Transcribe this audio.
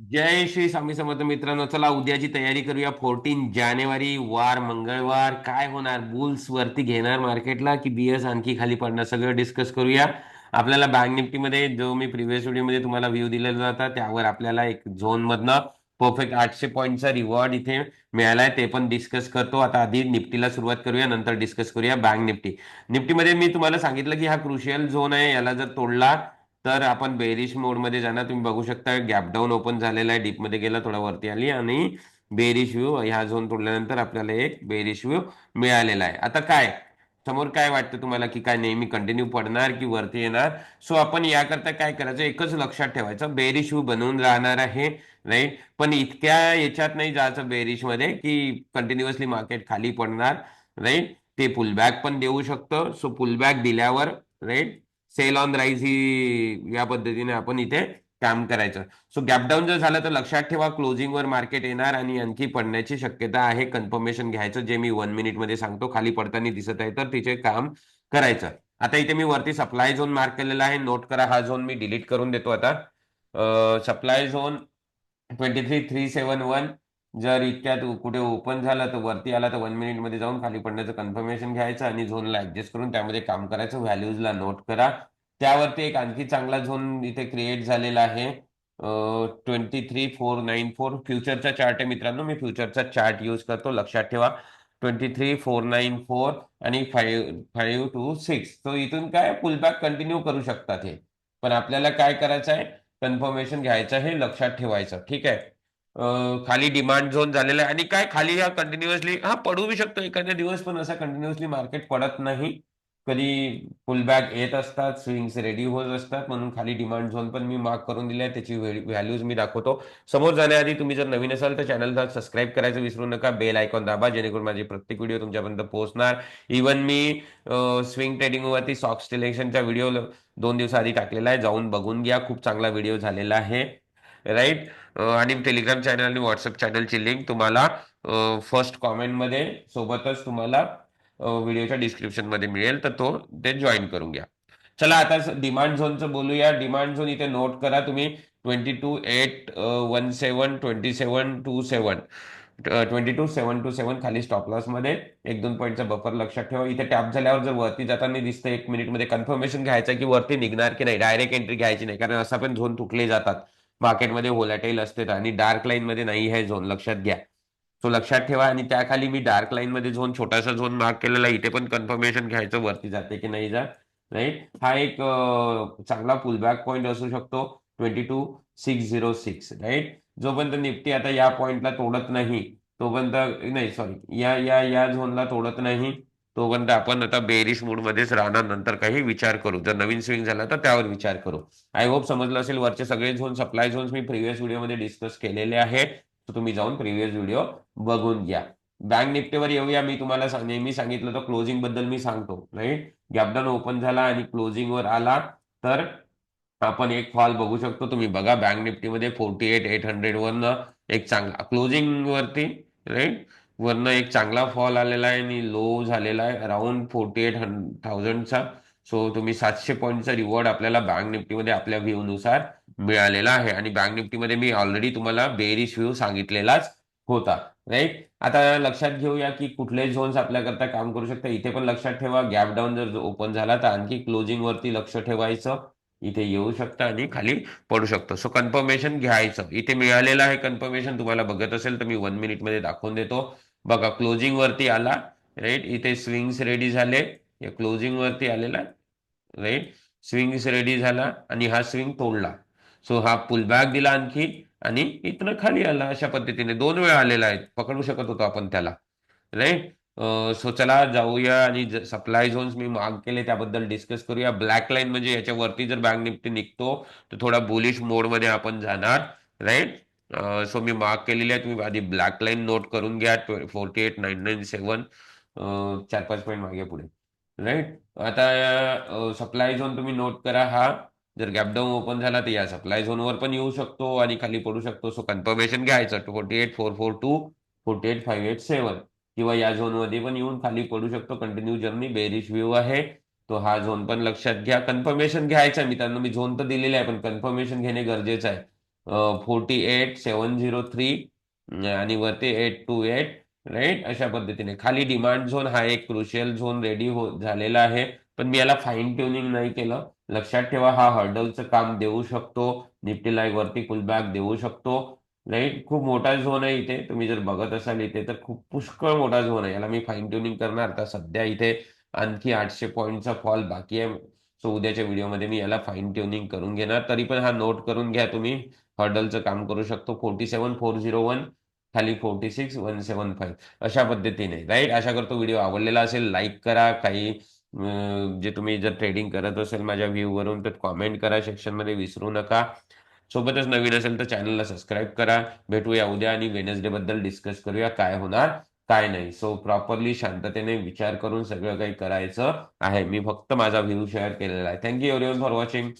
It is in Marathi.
जय श्री स्वामी समर्थ मित्रांनो चला उद्याची तयारी करूया. फोर्टीन जानेवारी वार मंगळवार. काय होणार? बुल्स वरती घेणार मार्केटला की बियर्स आणखी खाली पडणार? सगळं डिस्कस करूया. आपल्याला बँक निफ्टीमध्ये जो मी प्रिव्हियस व्हिडिओमध्ये तुम्हाला व्ह्यू दिलेला जाता त्यावर आपल्याला एक झोन मधनं परफेक्ट आठशे पॉईंटचा रिवॉर्ड इथे मिळालाय. ते पण डिस्कस करतो. आता आधी निफ्टीला सुरुवात करूया नंतर डिस्कस करूया बँक निफ्टी. निफ्टीमध्ये मी तुम्हाला सांगितलं की हा क्रुशियल झोन आहे. याला जर तोडला तर आपण बेरिश मोडमध्ये जाणार. तुम्ही बघू शकता गॅप डाऊन ओपन झालेला आहे. डीपमध्ये गेला थोडा वरती आली आणि बेरिश व्ह्यू ह्या झोन तोडल्यानंतर आपल्याला एक बेरिश व्यू मिळालेला आहे. आता काय? समोर काय वाटतं तुम्हाला की काय नेहमी कंटिन्यू पडणार की वरती येणार? सो आपण याकरता काय करायचं? एकच लक्षात ठेवायचं. बेरिश व्ह्यू बनवून राहणार आहे राईट पण इतक्या याच्यात नाही जायचं बेरिशमध्ये की कंटिन्युअसली मार्केट खाली पडणार राईट ते पुलबॅक पण देऊ शकतं. सो पुलबॅक दिल्यावर राईट सेल ऑन राईज ही या पद्धतीने आपण इथे काम करायचं. सो गॅपडाऊन जर झालं तर लक्षात ठेवा क्लोजिंगवर मार्केट येणार आणि आणखी पडण्याची शक्यता आहे. कन्फर्मेशन घ्यायचं जे मी वन मिनिटमध्ये सांगतो खाली पडताना दिसत आहे तर तिचे काम करायचं. आता इथे मी वरती सप्लाय झोन मार्क केलेला आहे. नोट करा हा झोन मी डिलीट करून देतो आता. Supply zone twenty three three seven one जर इतक्यात कुठे ओपन झाला तर वरती आला तर वन मिनिटमध्ये जाऊन खाली पडण्याचं कन्फर्मेशन घ्यायचं आणि झोनला ऍडजस्ट करून त्यामध्ये काम करायचं व्हॅल्यूजला नोट करा. त्यावरती एक आणखी चांगला झोन इथे क्रिएट झालेला आहे. Twenty three four nine four फ्युचरचा chart आहे मित्रांनो. मी फ्युचरचा चार्ट यूज करतो. लक्षात ठेवा. Twenty three four nine four आणि फाईव्ह फाईव्ह टू सिक्स तो इथून काय पुलबॅक कंटिन्यू करू शकतात हे. पण आपल्याला काय करायचं आहे कन्फर्मेशन घ्यायचं हे लक्षात ठेवायचं. ठीक आहे? खाली डिमांड झोन झालेला आहे. आणि काय खाली हा कंटिन्युअसली हा पडू शकतो. एखाद्या दिवस पण असा कंटिन्युअसली मार्केट पडत नाही. कधी पुलबॅक येत असतात स्विंग्स रेडी होत असतात म्हणून खाली डिमांड झोन पण मी मार्क करून दिले आहे त्याची व्हॅल्यूज मी दाखवतो. समोर जाण्याआधी तुम्ही जर नवीन असाल तर चॅनलला सबस्क्राईब करायचं विसरू नका. बेल आयकॉन दाबा जेणेकरून माझी प्रत्येक व्हिडिओ तुमच्यापर्यंत पोहोचणार. इवन मी स्विंग ट्रेडिंगवरती स्टॉक सिलेक्शनचा व्हिडिओ दोन दिवसाआधी टाकलेला आहे. जाऊन बघून घ्या. खूप चांगला व्हिडिओ झालेला आहे. राईट आणि टेलिग्राम चॅनल आणि व्हॉट्सअप चॅनलची लिंक तुम्हाला फर्स्ट कॉमेंटमध्ये सोबतच तुम्हाला व्हिडिओच्या डिस्क्रिप्शनमध्ये मिळेल. तर तो ते जॉईन करून घ्या. चला आता डिमांड झोनचं बोलूया. डिमांड झोन इथे नोट करा तुम्ही. Twenty two eight one seven twenty seven two seven twenty two seven two seven खाली स्टॉप लॉसमध्ये एक दोन पॉईंटचा बफर लक्षात ठेवा. इथे टॅप झाल्यावर जर वरती जाताना दिसतं एक मिनिटमध्ये कन्फर्मेशन घ्यायचं की वरती निघणार की नाही. डायरेक्ट एंट्री घ्यायची नाही. कारण असा पण झोन तुटले जातात. मार्केटमध्ये होलाटाईल असते आणि डार्क लाईन मध्ये नाही आहे झोन लक्षात घ्या. सो लक्षात ठेवा आणि त्याखाली मी डार्क लाईन मध्ये झोन छोटासा झोन मार्क केलेला इथे पण कन्फर्मेशन घ्यायचं वरती जाते की नाही जा. राईट हा एक चांगला पुलबॅक पॉईंट असू शकतो. Twenty two six zero six right जोपर्यंत निफ्टी आता या पॉईंटला तोडत नाही तोपर्यंत नाही सॉरी या या या झोनला तोडत नाही तोपर्यंत आपण आता बेरिश मूडमध्येच राहणार नंतर काही विचार करू. जर नवीन स्विंग झाला तर त्यावर विचार करू. आय होप समजलं असेल वरचे सगळे झोन सप्लाय झोन्स मी प्रिव्हियस व्हिडिओमध्ये डिस्कस केलेले आहेत. तर तुम्ही जाऊन प्रिव्हियस व्हिडिओ बघून घ्या. बँक निफ्टीवर येऊया मी तुम्हाला नेहमी सांगितलं तर क्लोजिंगबद्दल मी सांगतो. राईट गॅपडाऊन ओपन झाला आणि क्लोजिंगवर आला तर आपण एक फॉल बघू शकतो. तुम्ही बघा बँक निफ्टीमध्ये फोर्टी एट एट हंड्रेड वरनं एक चांगला क्लोजिंग वरती राईट वरनं एक चांगला फॉल आलेला आहे आणि लो झालेला आहे. अराउंड फोर्टी एट थाउजंडचा सो तुम्ही सातशे पॉईंटचा रिवॉर्ड आपल्याला बँक निफ्टीमध्ये आपल्या व्ह्यूनुसार मिळालेला आहे. आणि बँक निफ्टीमध्ये मी ऑलरेडी तुम्हाला बेरिश व्ह्यू सांगितलेलाच होता. राईट आता लक्षात घेऊया की कुठले झोन्स आपल्याकरता काम करू शकतात इथे पण लक्षात ठेवा गॅप डाऊन जर ओपन झाला तर आणखी क्लोजिंग वरती लक्ष ठेवायचं. इथे येऊ शकतं आणि खाली पडू शकतो. सो कन्फर्मेशन घ्यायचं. इथे मिळालेलं आहे कन्फर्मेशन तुम्हाला बघत असेल तर मी वन मिनिटमध्ये दाखवून देतो. बघा क्लोजिंग वरती आला राईट इथे स्विंग्स रेडी झाले. या क्लोजिंग वरती आलेला राईट स्विंग्स रेडी झाला आणि हा स्विंग तोडला. सो हा पुलबॅक दिला आणखी आणि इथनं खाली आला अशा पद्धतीने. दोन वेळा आलेला आहे. पकडू शकत होतो आपण त्याला राईट सो चला जाऊया आणि सप्लाय झोन्स मी माग केले त्याबद्दल डिस्कस करूया. ब्लॅक लाईन म्हणजे याच्यावरती जर बँक निफ्टी निघतो तर थोडा बुलिश मोडमध्ये आपण जाणार राईट सो मी मार्क केलेली आहे. तुम्ही आधी ब्लॅक लाईन नोट करून घ्या. Forty eight nine nine seven. चार पाच पॉईंट मागे पुढे. राईट? आता सप्लाय झोन तुम्ही नोट करा हा. जर गॅपडाऊन ओपन झाला तर या सप्लाय झोनवर पण येऊ शकतो आणि खाली पडू शकतो. सो कन्फर्मेशन घ्यायचं. Forty eight four four two forty eight five eight seven. किंवा या झोनमध्ये पण येऊन खाली पडू शकतो. कंटिन्यू जर्नी बेरिश व्ह्यू आहे. तो हा झोन पण लक्षात घ्या. कन्फर्मेशन घ्यायचा मित्रांनो. मी झोन तर दिलेला आहे पण कन्फर्मेशन घेणे गरजेचं आहे. Forty eight seven zero three आणि वरती एट टू एट राईट अशा पद्धतीने. खाली डिमांड झोन हा एक क्रुशियल झोन रेडी हो झालेला आहे. पण मी याला फाईन ट्युनिंग नाही केलं. लक्षात ठेवा हा हर्डलचं काम देऊ शकतो. निफ्टीला एक वरती कुलबॅक देऊ शकतो. राईट खूप मोठा झोन आहे इथे. तुम्ही जर बघत असाल इथे तर खूप पुष्कळ मोठा झोन आहे. याला मी फाईन ट्युनिंग करणार. आता सध्या इथे आणखी आठशे पॉईंटचा फॉल बाकी आहे. सो उद्याच्या व्हिडिओमध्ये मी याला फाईन ट्युनिंग करून घेणार. तरी पण हा नोट करून घ्या तुम्ही. हर्डलचं काम करू शकतो. Forty seven four zero one खाली forty six one seven five अशा पद्धतीने राईट आशा करतो व्हिडिओ आवडलेला असेल लाईक करा. काही जे तुम्ही जर ट्रेडिंग करत असेल माझ्या व्ह्यूवरून तर कॉमेंट करा. सेक्शनमध्ये विसरू नका. सोबतच नवीन असेल तर चॅनलला सबस्क्राईब करा. भेटूया उद्या आणि वेनसडे बद्दल डिस्कस करूया काय होणार. काय नाही. सो प्रॉपरली शांततेने विचार करून सगळं काही करायचं आहे. मी फक्त माझा व्ह्यू शेअर केलेला आहे. Thank you everyone for watching